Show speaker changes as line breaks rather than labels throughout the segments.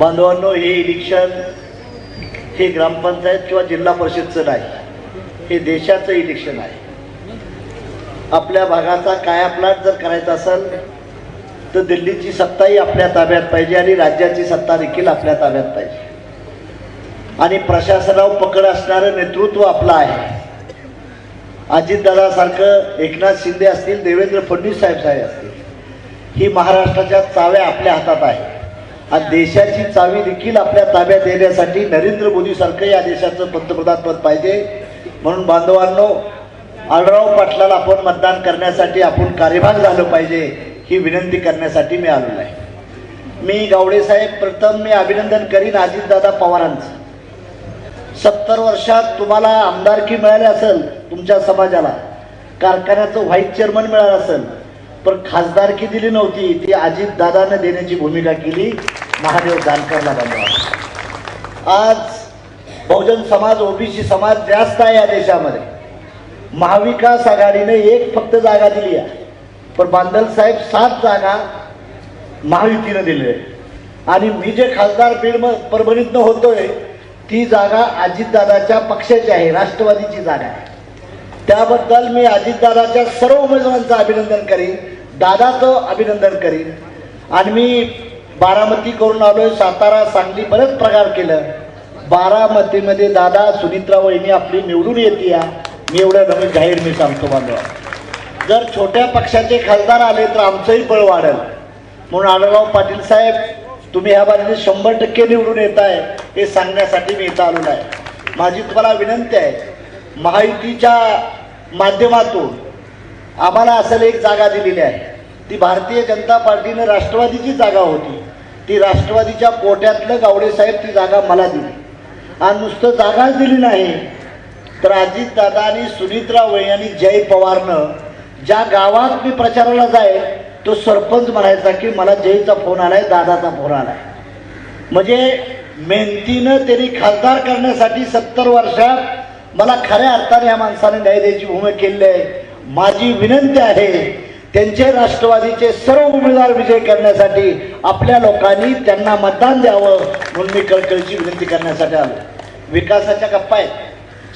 बांधवांनो हे इलेक्शन हे ग्रामपंचायत किंवा जिल्हा परिषदचं नाही हे देशाचं इलेक्शन आहे. आपल्या भागाचा कायाप्लाट जर करायचा असेल तर दिल्लीची सत्ताही आपल्या ताब्यात पाहिजे आणि राज्याची सत्ता देखील आपल्या ताब्यात पाहिजे. आणि प्रशासनावर पकड असणारं नेतृत्व आपलं आहे. अजितदादासारखं एकनाथ शिंदे असतील देवेंद्र फडणवीस साहेब साहेब असतील ही महाराष्ट्राच्या चाव्या आपल्या हातात आहे आज देशाची चावी देखील आपल्या ताब्यात येण्यासाठी नरेंद्र मोदीसारखं या देशाचं पंतप्रधान पद पाहिजे. म्हणून बांधवांनो आळराव पाटलाला आपण मतदान करण्यासाठी आपण कार्यभाग झालं पाहिजे ही विनंती करण्यासाठी मी आलेलो आहे. मी गावडे साहेब प्रथम मी अभिनंदन करीन अजितदादा पवारांचं. सत्तर वर्षात तुम्हाला आमदारकी मिळाली असेल तुमच्या समाजाला कारखान्याचं व्हाईस चेअरमन मिळालं असेल पण खासदारकी दिली नव्हती. ती अजित दादाने देण्याची भूमिका केली. महादेव जानकरला बांधवा आज बहुजन समाज ओबीसी समाज जास्त आहे या देशामध्ये. महाविकास आघाडीने एक फक्त जागा दिली आहे. पण बांदल साहेब सात जागा महायुतीनं दिली आहे. आणि मी जे खासदार बीड परभणीतनं होतोय ती जागा अजितदादाच्या पक्षाची आहे राष्ट्रवादीची जागा आहे. त्याबद्दल मी अजितदादाच्या सर्व उमेदवारांचं अभिनंदन करीन दादाचं अभिनंदन करीन. आणि मी बारामती करून आलोय सातारा सांगली बरेच प्रकार केलं. बारामतीमध्ये दादा सुनित्रा वहिनी आपली निवडून येते मी एवढं नवीन जाहीर मी सांगतो बांधवा. जर छोट्या पक्षाचे खासदार आले तर आमचंही बळ वाढेल. म्हणून आढळराव पाटील साहेब तुम्ही ह्या बाजूने शंभर टक्के निवडून येत आहे हे सांगण्यासाठी मी इथं आलो आहे. माझी तुम्हाला विनंती आहे महायुतीच्या माध्यमातून आम्हाला असं एक जागा दिलेली आहे. ती भारतीय जनता पार्टीनं राष्ट्रवादीची जागा होती. ती राष्ट्रवादीच्या कोट्यातलं गावडेसाहेब ती जागा मला दिली. आणि नुसतं जागाच दिली नाही. तर अजितदादा आणि सुनित्रा वै आणि जय पवारनं ज्या गावात मी प्रचाराला जाईल तो सरपंच म्हणायचा की मला जयचा फोन आलाय दादाचा फोन आलाय. म्हणजे मेहनतीनं त्यांनी खासदार करण्यासाठी सत्तर वर्षात मला खऱ्या अर्थाने या माणसाने न्याय द्यायची भूमिका केली आहे. माझी विनंती आहे त्यांचे राष्ट्रवादीचे सर्व उमेदवार विजय करण्यासाठी आपल्या लोकांनी त्यांना मतदान द्यावं म्हणून मी कळकळीची विनंती करण्यासाठी आलो. विकासाच्या गप्पा आहेत.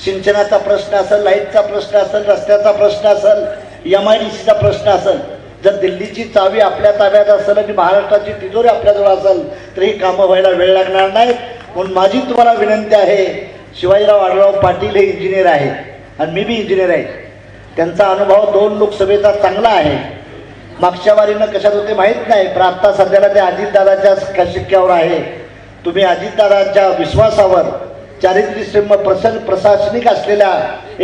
सिंचनाचा प्रश्न असेल लाईटचा प्रश्न असेल रस्त्याचा प्रश्न असेल एम आय डी सीचा प्रश्न असेल जर दिल्लीची चावी आपल्या ताब्यात असेल आणि महाराष्ट्राची तिजोरी आपल्याजवळ असेल तर ही कामं व्हायला वेळ लागणार नाहीत. म्हणून माझी तुम्हाला विनंती आहे शिवाजीराव आढळराव पाटील हे इंजिनियर आहेत. आणि मी बी इंजिनियर आहे. त्यांचा अनुभव दोन लोकसभेचा चांगला आहे. मागच्या वारीनं कशात होते माहीत नाही पण आत्ता सध्याला ते अजितदादाच्या शिक्क्यावर आहे. तुम्ही अजितदादाच्या विश्वासावर चारित्र्यश्रेम प्रसन्न प्रशासनिक असलेल्या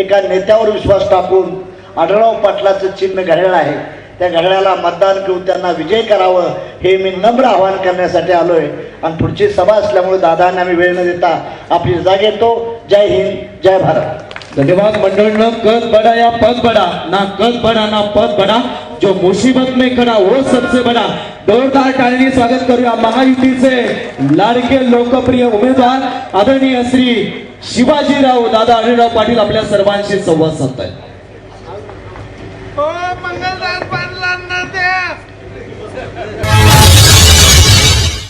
एका नेत्यावर विश्वास टाकून आढळराव पाटलाचं चिन्ह घड्याळ आहे. त्या घड्याळाला मतदान घेऊन त्यांना विजय करावं हे मी नम्र आवाहन करण्यासाठी आलोय. आणि पुढची सभा असल्यामुळे दादांना आम्ही वेळ न देता आपली जाग येतो जय हिंद जय भारत.
धन्यवाद मंडळ न कस बडा या पद बडा. ना कद बडा ना पद बडा. जो मुसीबत में खड़ा वो सबसे बडा. जोरदार टाळणी स्वागत करूया महायुतीचे लाडके लोकप्रिय उमेदवार आदरणीय श्री शिवाजीराव दादा अनिलराव पाटील आपल्या सर्वांशी संवाद साधतायत. हो,